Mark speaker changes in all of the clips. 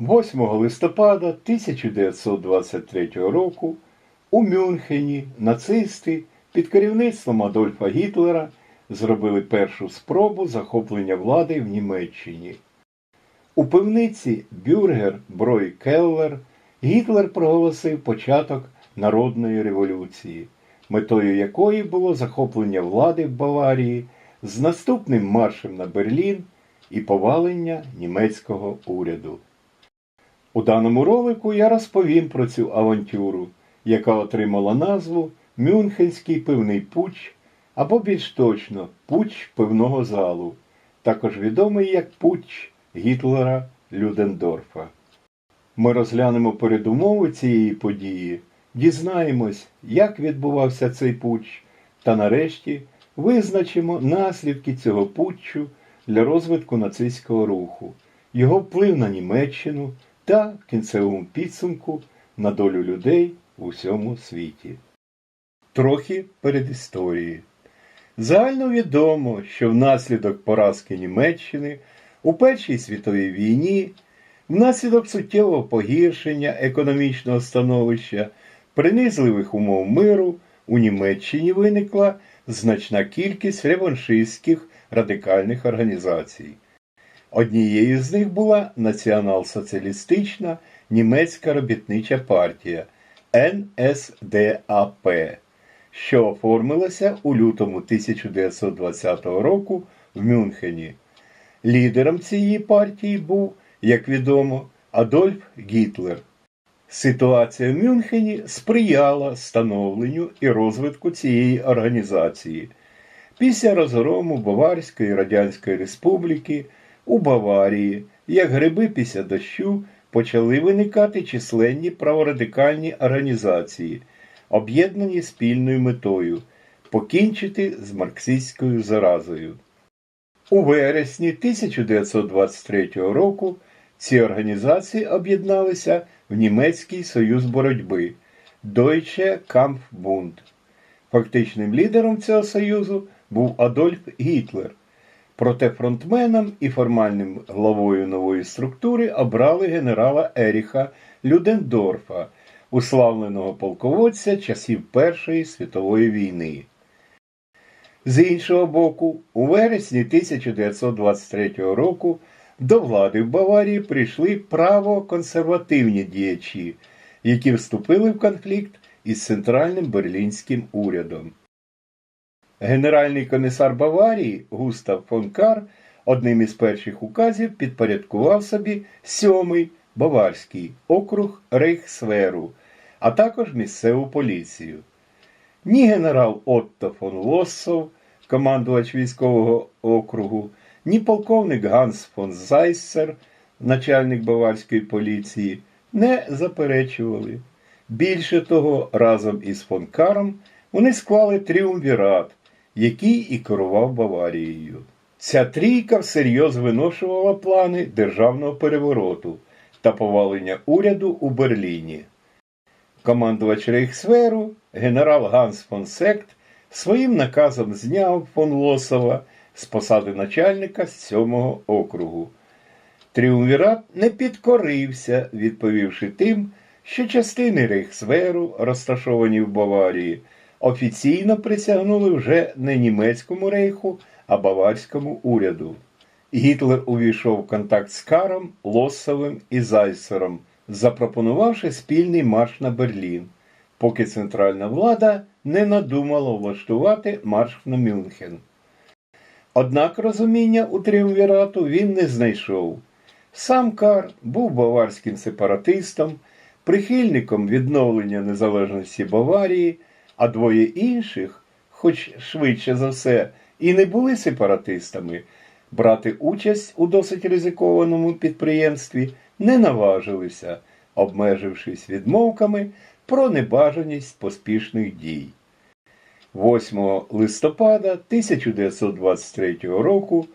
Speaker 1: 8 листопада 1923 року у Мюнхені нацисти під керівництвом Адольфа Гітлера зробили першу спробу захоплення влади в Німеччині. У пивниці Бюргер Брой Келлер Гітлер проголосив початок народної революції, метою якої було захоплення влади в Баварії з наступним маршем на Берлін і повалення німецького уряду. У даному ролику я розповім про цю авантюру, яка отримала назву Мюнхенський пивний пуч або більш точно пуч пивного залу, також відомий як пуч Гітлера Людендорфа. Ми розглянемо передумови цієї події, дізнаємось, як відбувався цей путч, та нарешті визначимо наслідки цього путчу для розвитку нацистського руху, його вплив на Німеччину та в кінцевому підсумку на долю людей в усьому світі. Трохи передісторії. Загально відомо, що внаслідок поразки Німеччини у Першій світовій війні, внаслідок суттєвого погіршення економічного становища, принизливих умов миру у Німеччині виникла значна кількість реваншистських радикальних організацій. Однією з них була націонал-соціалістична німецька робітнича партія НСДАП, що оформилася у лютому 1920 року в Мюнхені. Лідером цієї партії був, як відомо, Адольф Гітлер. Ситуація в Мюнхені сприяла становленню і розвитку цієї організації. Після розгрому Баварської Радянської Республіки у Баварії, як гриби після дощу, почали виникати численні праворадикальні організації, об'єднані спільною метою покінчити з марксистською заразою. У вересні 1923 року ці організації об'єдналися в Німецький союз боротьби Deutsche Kampfbund. Фактичним лідером цього союзу був Адольф Гітлер. Проте фронтменом і формальним главою нової структури обрали генерала Еріха Людендорфа, уславленого полководця часів Першої світової війни. З іншого боку, у вересні 1923 року до влади в Баварії прийшли правоконсервативні діячі, які вступили в конфлікт із центральним берлінським урядом. Генеральний комісар Баварії Густав фон Кар одним із перших указів підпорядкував собі сьомий Баварський округ Рейхсверу, а також місцеву поліцію. Ні генерал Отто фон Лоссов, командувач військового округу, ні полковник Ганс фон Зайсер, начальник баварської поліції, не заперечували. Більше того, разом із фон Каром вони склали тріумвірат, який і керував Баварією. Ця трійка всерйоз виношувала плани державного перевороту та повалення уряду у Берліні. Командувач Рейхсверу, генерал Ганс фон Сект, своїм наказом зняв фон Лосова з посади начальника з 7-го округу. Тріумвірат не підкорився, відповівши тим, що частини Рейхсверу, розташовані в Баварії, офіційно присягнули вже не німецькому рейху, а баварському уряду. Гітлер увійшов в контакт з Каром, Лоссовим і Зайсером, запропонувавши спільний марш на Берлін, поки центральна влада не надумала влаштувати марш на Мюнхен. Однак розуміння у тріумвірату він не знайшов. Сам Кар був баварським сепаратистом, прихильником відновлення незалежності Баварії, а двоє інших, хоч швидше за все, і не були сепаратистами, брати участь у досить ризикованому підприємстві не наважилися, обмежившись відмовками про небажаність поспішних дій. 8 листопада 1923 року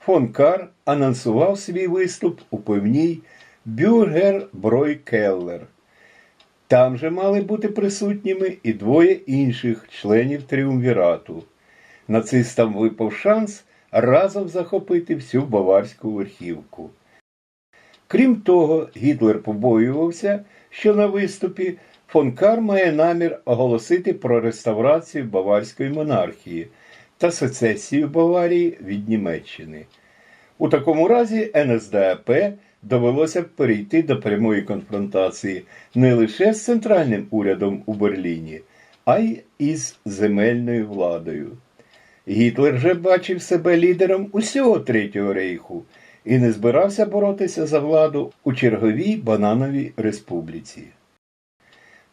Speaker 1: фон Кар анонсував свій виступ у певній Бюргер Брой Келлер. Там же мали бути присутніми і двоє інших членів тріумвірату. Нацистам випав шанс разом захопити всю баварську верхівку. Крім того, Гітлер побоювався, що на виступі фон Кар має намір оголосити про реставрацію баварської монархії та сецесію Баварії від Німеччини. У такому разі НСДАП довелося б перейти до прямої конфронтації не лише з центральним урядом у Берліні, а й із земельною владою. Гітлер же бачив себе лідером усього Третього рейху і не збирався боротися за владу у черговій банановій республіці.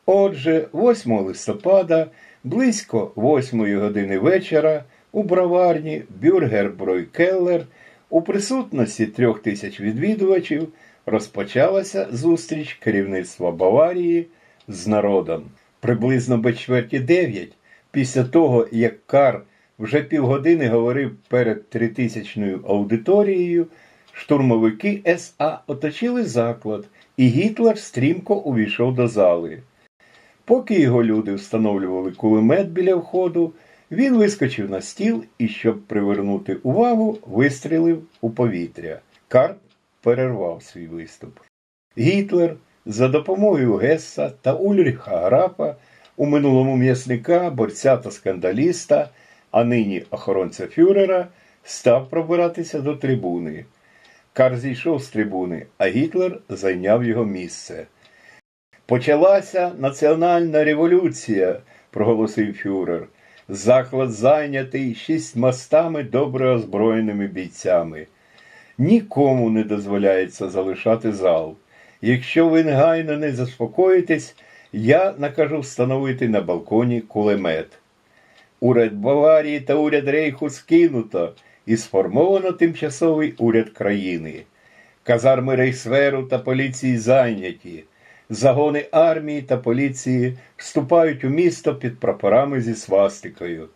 Speaker 1: Отже, 8 листопада, близько 8 години вечора, у броварні Бюргер Келлер у присутності трьох тисяч відвідувачів розпочалася зустріч керівництва Баварії з народом. Приблизно без чверті дев'ять, після того, як Кар вже півгодини говорив перед тритисячною аудиторією, штурмовики СА оточили заклад, і Гітлер стрімко увійшов до зали. Поки його люди встановлювали кулемет біля входу, він вискочив на стіл і, щоб привернути увагу, вистрілив у повітря. Карп перервав свій виступ. Гітлер за допомогою Гесса та Ульріха Графа, у минулому м'ясника, борця та скандаліста, а нині охоронця фюрера, став пробиратися до трибуни. Кар зійшов з трибуни, а Гітлер зайняв його місце. Почалася національна революція, проголосив фюрер. Заклад зайнятий шістьмастами добре озброєними бійцями. Нікому не дозволяється залишати зал. Якщо ви негайно не заспокоїтесь, я накажу встановити на балконі кулемет. Уряд Баварії та уряд Рейху скинуто і сформовано тимчасовий уряд країни. Казарми Рейхсверу та поліції зайняті. Загони армії та поліції вступають у місто під прапорами зі свастикою.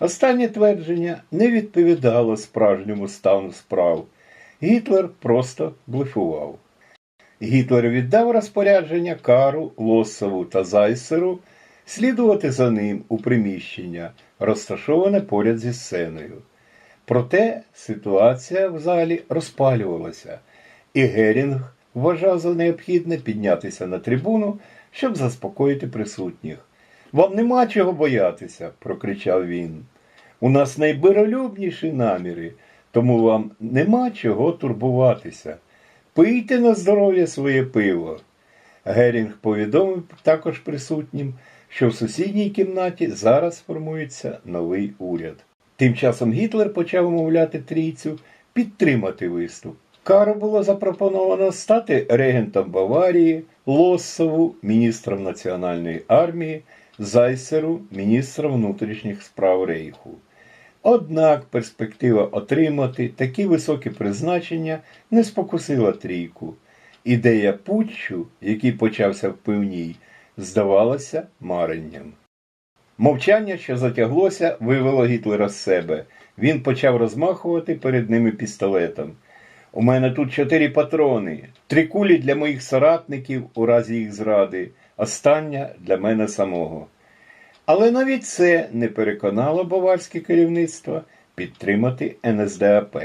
Speaker 1: Останнє твердження не відповідало справжньому стану справ. Гітлер просто блефував. Гітлер віддав розпорядження Кару, Лосову та Зайсеру слідувати за ним у приміщення, розташоване поряд зі сценою. Проте ситуація в залі розпалювалася, і Герінг вважав за необхідне піднятися на трибуну, щоб заспокоїти присутніх. Вам нема чого боятися, прокричав він. У нас найбиролюбніші наміри, тому вам нема чого турбуватися. Пийте на здоров'я своє пиво. Герінг повідомив також присутнім, що в сусідній кімнаті зараз формується новий уряд. Тим часом Гітлер почав умовляти трійцю підтримати виступ. Кару було запропоновано стати регентом Баварії, Лоссову міністром національної армії, Зайсеру міністром внутрішніх справ Рейху. Однак перспектива отримати такі високі призначення не спокусила трійку. Ідея путчу, який почався в пивній, здавалася маренням. Мовчання, що затяглося, вивело Гітлера з себе. Він почав розмахувати перед ними пістолетом. У мене тут чотири патрони, три кулі для моїх соратників у разі їх зради, остання для мене самого. Але навіть це не переконало баварське керівництво підтримати НСДАП.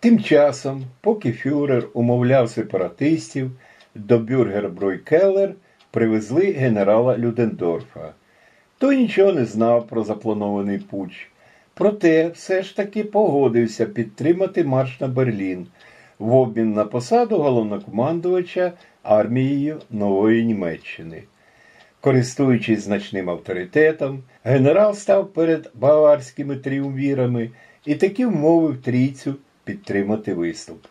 Speaker 1: Тим часом, поки фюрер умовляв сепаратистів, до бюргер Бюргербройкеллер привезли генерала Людендорфа. Той нічого не знав про запланований путч, проте все ж таки погодився підтримати марш на Берлін в обмін на посаду головнокомандувача армією Нової Німеччини. Користуючись значним авторитетом, генерал став перед баварськими тріумвірами і таки вмовив трійцю підтримати виступ.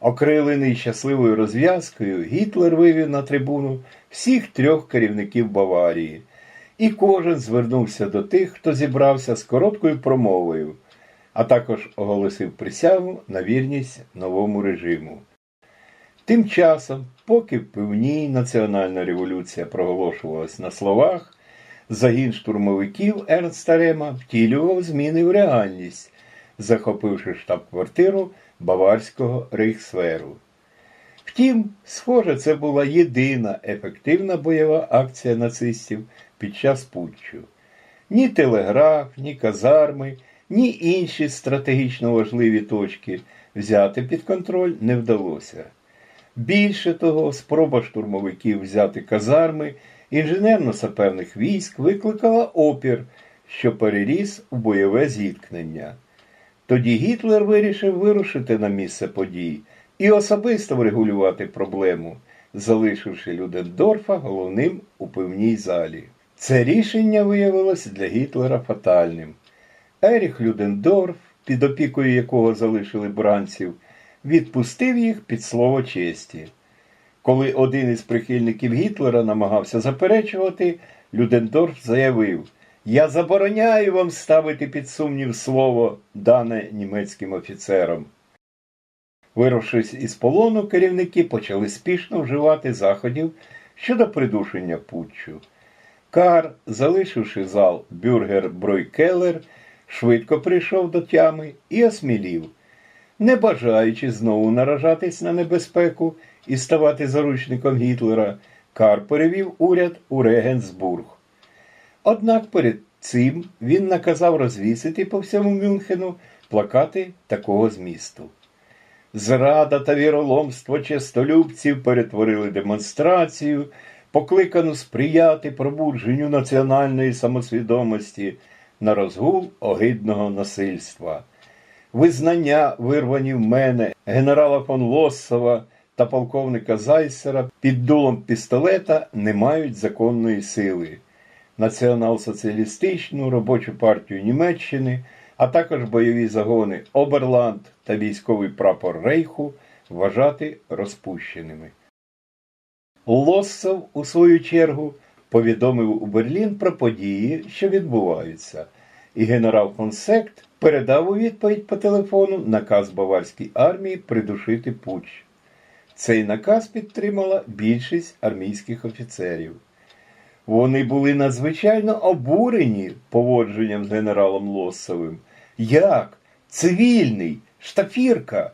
Speaker 1: Окрилений щасливою розв'язкою, Гітлер вивів на трибуну всіх трьох керівників Баварії, і кожен звернувся до тих, хто зібрався з короткою промовою, а також оголосив присягу на вірність новому режиму. Тим часом, поки в пивній національна революція проголошувалась на словах, загін штурмовиків Ернста Рема втілював зміни в реальність, захопивши штаб-квартиру Баварського рейхсверу. Втім, схоже, це була єдина ефективна бойова акція нацистів під час путчу. Ні телеграф, ні казарми, ні інші стратегічно важливі точки взяти під контроль не вдалося. Більше того, спроба штурмовиків взяти казарми інженерно-саперних військ викликала опір, що переріс у бойове зіткнення. Тоді Гітлер вирішив вирушити на місце подій і особисто врегулювати проблему, залишивши Людендорфа головним у пивній залі. Це рішення виявилось для Гітлера фатальним. Еріх Людендорф, під опікою якого залишили бранців, відпустив їх під слово честі. Коли один із прихильників Гітлера намагався заперечувати, Людендорф заявив: Я забороняю вам ставити під сумнів слово, дане німецьким офіцерам. Вирушившись із полону, керівники почали спішно вживати заходів щодо придушення путчу. Кар, залишивши зал бюргер Бройкелер, швидко прийшов до тями і осмілів. Не бажаючи знову наражатись на небезпеку і ставати заручником Гітлера, Кар перевів уряд у Регенсбург. Однак перед цим він наказав розвісити по всьому Мюнхену плакати такого змісту. Зрада та віроломство честолюбців перетворили демонстрацію, покликану сприяти пробудженню національної самосвідомості на розгул огидного насильства. Визнання, вирвані в мене генерала фон Лоссова та полковника Зайсера під дулом пістолета не мають законної сили. Націонал-соціалістичну робочу партію Німеччини, а також бойові загони Оберланд та військовий прапор Рейху вважати розпущеними. Лоссов, у свою чергу, повідомив у Берлін про події, що відбуваються, і генерал фон Сект передав у відповідь по телефону наказ Баварській армії придушити путч. Цей наказ підтримала більшість армійських офіцерів. Вони були надзвичайно обурені поводженням з генералом Лоссовим. Як? Цивільний, штафірка,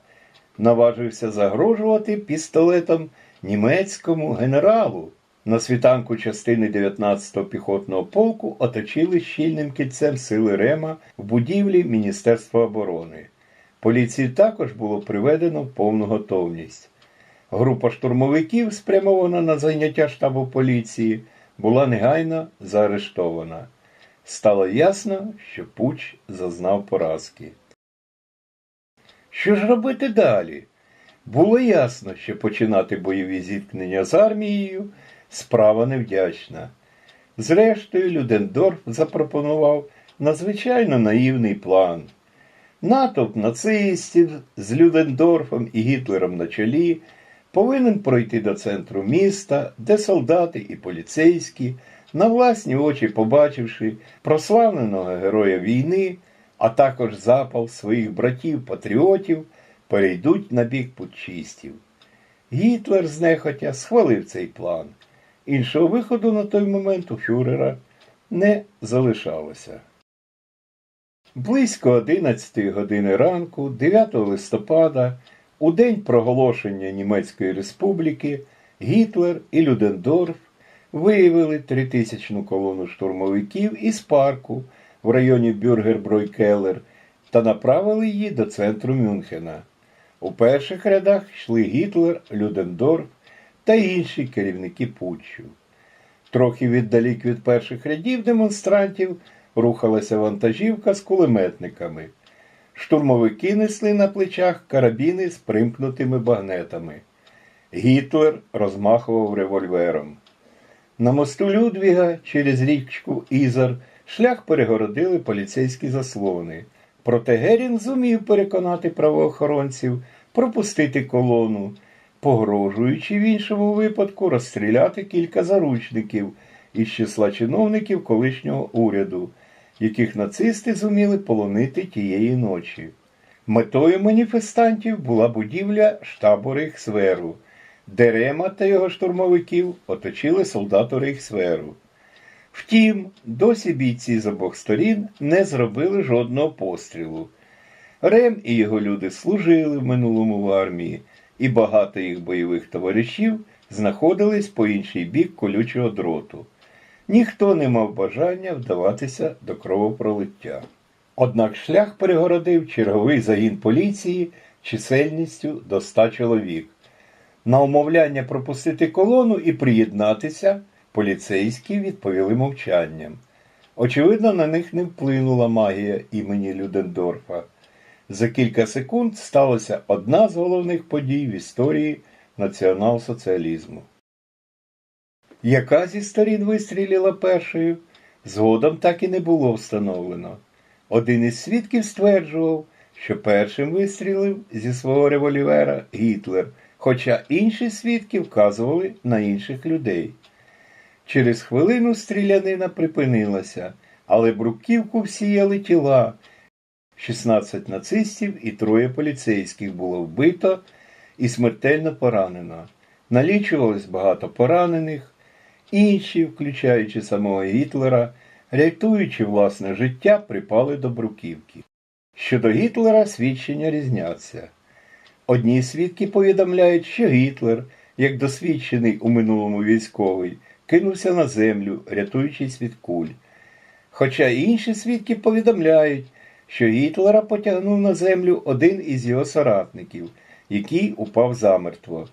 Speaker 1: наважився загрожувати пістолетом німецькому генералу. На світанку частини 19-го піхотного полку оточили щільним кільцем сили Рема в будівлі Міністерства оборони. Поліції також було приведено в повну готовність. Група штурмовиків, спрямована на зайняття штабу поліції, була негайно заарештована. Стало ясно, що Пуч зазнав поразки. Що ж робити далі? Було ясно, що починати бойові зіткнення з армією справа невдячна. Зрештою, Людендорф запропонував надзвичайно наївний план. Натовп нацистів з Людендорфом і Гітлером на чолі повинен пройти до центру міста, де солдати і поліцейські, на власні очі побачивши прославленого героя війни, а також запал своїх братів-патріотів, перейдуть на бік путчистів. Гітлер знехотя схвалив цей план. Іншого виходу на той момент у фюрера не залишалося. Близько 11 години ранку, 9 листопада, у день проголошення Німецької Республіки, Гітлер і Людендорф виявили тритисячну колону штурмовиків із парку в районі Бюргер-Бройкелер та направили її до центру Мюнхена. У перших рядах йшли Гітлер, Людендорф та інші керівники путчу. Трохи віддалік від перших рядів демонстрантів рухалася вантажівка з кулеметниками. Штурмовики несли на плечах карабіни з примкнутими багнетами. Гітлер розмахував револьвером. На мосту Людвіга через річку Ізар шлях перегородили поліцейські заслони. Проте Герін зумів переконати правоохоронців пропустити колону, погрожуючи в іншому випадку розстріляти кілька заручників із числа чиновників колишнього уряду, яких нацисти зуміли полонити тієї ночі. Метою маніфестантів була будівля штабу Рейхсверу, де Рема та його штурмовиків оточили солдати Рейхсверу. Втім, досі бійці з обох сторін не зробили жодного пострілу. Рем і його люди служили в минулому в армії, і багато їх бойових товаришів знаходились по інший бік колючого дроту. Ніхто не мав бажання вдаватися до кровопролиття. Однак шлях перегородив черговий загін поліції чисельністю до ста чоловік. На умовляння пропустити колону і приєднатися поліцейські відповіли мовчанням. Очевидно, на них не вплинула магія імені Людендорфа. За кілька секунд сталася одна з головних подій в історії націонал-соціалізму. Яка зі сторін вистрілила першою, згодом так і не було встановлено. Один із свідків стверджував, що першим вистрілив зі свого револьвера Гітлер, хоча інші свідки вказували на інших людей. Через хвилину стрілянина припинилася, але бруківку всіяли тіла. 16 нацистів і троє поліцейських було вбито і смертельно поранено. Налічувалось багато поранених, інші, включаючи самого Гітлера, рятуючи власне життя, припали до бруківки. Щодо Гітлера свідчення різняться. Одні свідки повідомляють, що Гітлер, як досвідчений у минулому військовий, кинувся на землю, рятуючись від куль. Хоча інші свідки повідомляють, що Гітлера потягнув на землю один із його соратників, який упав замертво.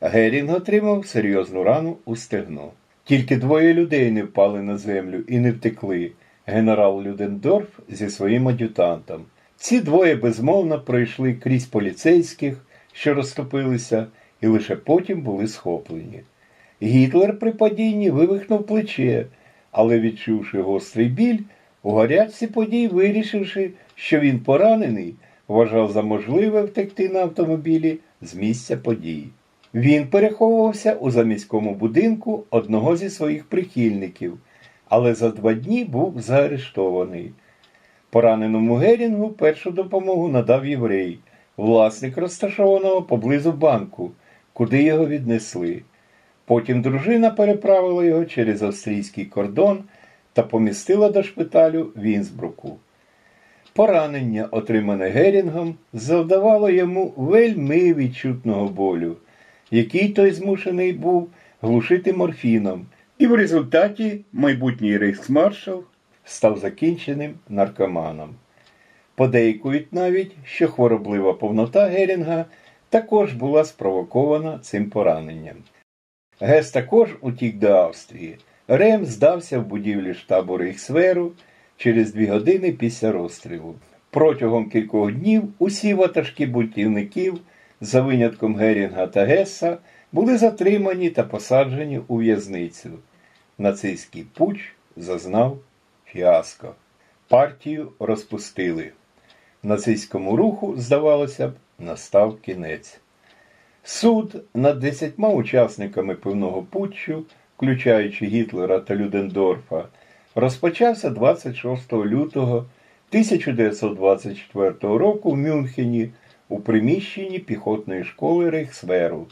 Speaker 1: Герінг отримав серйозну рану у стегно. Тільки двоє людей не впали на землю і не втекли генерал Людендорф зі своїм ад'ютантом. Ці двоє безмовно пройшли крізь поліцейських, що розтопилися, і лише потім були схоплені. Гітлер при падінні вивихнув плече, але, відчувши гострий біль, у гарячці подій, вирішивши, що він поранений, вважав за можливе втекти на автомобілі з місця подій. Він переховувався у заміському будинку одного зі своїх прихильників, але за два дні був заарештований. Пораненому Герінгу першу допомогу надав єврей, власник розташованого поблизу банку, куди його віднесли. Потім дружина переправила його через австрійський кордон та помістила до шпиталю в Інсбруку. Поранення, отримане Герінгом, завдавало йому вельми відчутного болю, який той змушений був глушити морфіном, і в результаті майбутній рейхсмаршал став закінченим наркоманом. Подейкують навіть, що хвороблива повнота Герінга також була спровокована цим пораненням. Гес також утік до Австрії. Рем здався в будівлі штабу Рейхсверу через дві години після розстрілу. Протягом кількох днів усі ватажки бунтівників, за винятком Герінга та Геса, були затримані та посаджені у в'язницю. Нацистський пуч зазнав фіаско. Партію розпустили. Нацистському руху, здавалося б, настав кінець. Суд над десятьма учасниками пивного путчу, включаючи Гітлера та Людендорфа, розпочався 26 лютого 1924 року в Мюнхені у приміщенні піхотної школи Рейхсверу.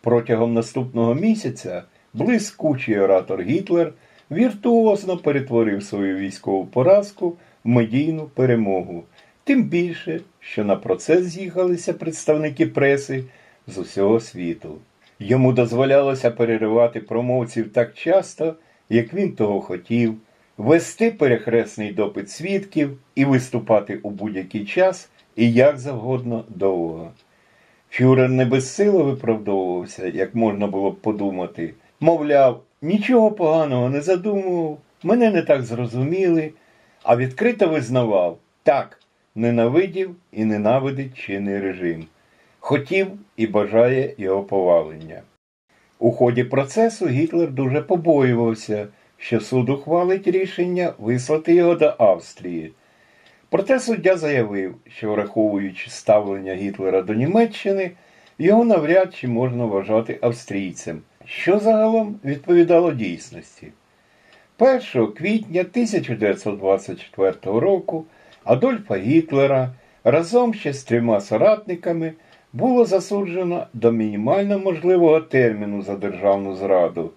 Speaker 1: Протягом наступного місяця блискучий оратор Гітлер віртуозно перетворив свою військову поразку в медійну перемогу, тим більше, що на процес з'їхалися представники преси з усього світу. Йому дозволялося переривати промовців так часто, як він того хотів, вести перехресний допит свідків і виступати у будь-який час і як завгодно довго. Фюрер не безсило виправдовувався, як можна було б подумати. Мовляв, нічого поганого не задумував, мене не так зрозуміли, а відкрито визнавав так, ненавидів і ненавидить чинний режим. Хотів і бажає його повалення. У ході процесу Гітлер дуже побоювався, що суд ухвалить рішення вислати його до Австрії. Проте суддя заявив, що враховуючи ставлення Гітлера до Німеччини, його навряд чи можна вважати австрійцем, що загалом відповідало дійсності. 1 квітня 1924 року Адольфа Гітлера разом ще з трьома соратниками було засуджено до мінімально можливого терміну за державну зраду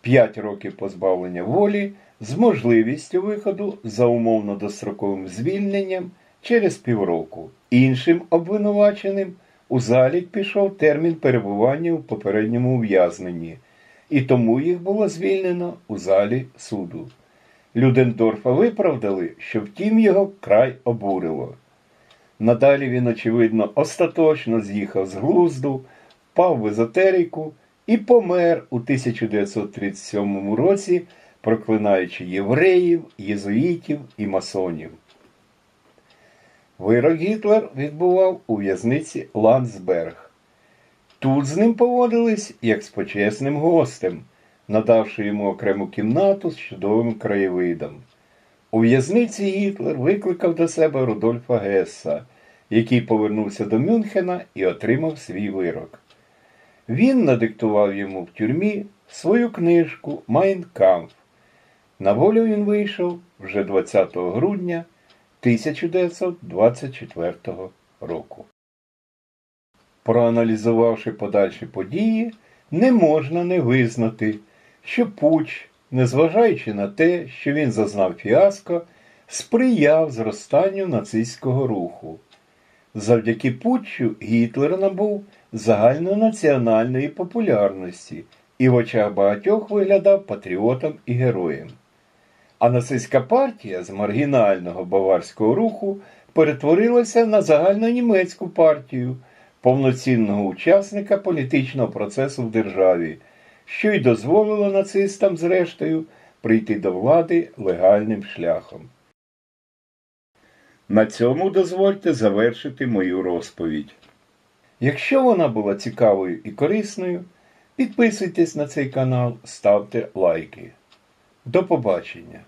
Speaker 1: 5 років позбавлення волі з можливістю виходу за умовно достроковим звільненням через півроку. Іншим обвинуваченим у залік пішов термін перебування у попередньому ув'язненні, і тому їх було звільнено у залі суду. Людендорфа виправдали, що втім його край обурило. Надалі він, очевидно, остаточно з'їхав з глузду, впав в езотерику і помер у 1937 році, проклинаючи євреїв, єзуїтів і масонів. Вирок Гітлер відбував у в'язниці Ландсберг. Тут з ним поводились як з почесним гостем, надавши йому окрему кімнату з чудовим краєвидом. У в'язниці Гітлер викликав до себе Рудольфа Гесса, який повернувся до Мюнхена і отримав свій вирок. Він надиктував йому в тюрмі свою книжку Майн Кампф. На волю він вийшов вже 20 грудня 1924 року. Проаналізувавши подальші події, не можна не визнати, що Пуч, незважаючи на те, що він зазнав фіаско, сприяв зростанню нацистського руху. Завдяки Путчу Гітлер набув загальнонаціональної популярності і в очах багатьох виглядав патріотом і героєм. А нацистська партія з маргінального баварського руху перетворилася на загальнонімецьку партію, повноцінного учасника політичного процесу в державі, що й дозволило нацистам, зрештою, прийти до влади легальним шляхом. На цьому дозвольте завершити мою розповідь. Якщо вона була цікавою і корисною, підписуйтесь на цей канал, ставте лайки. До побачення!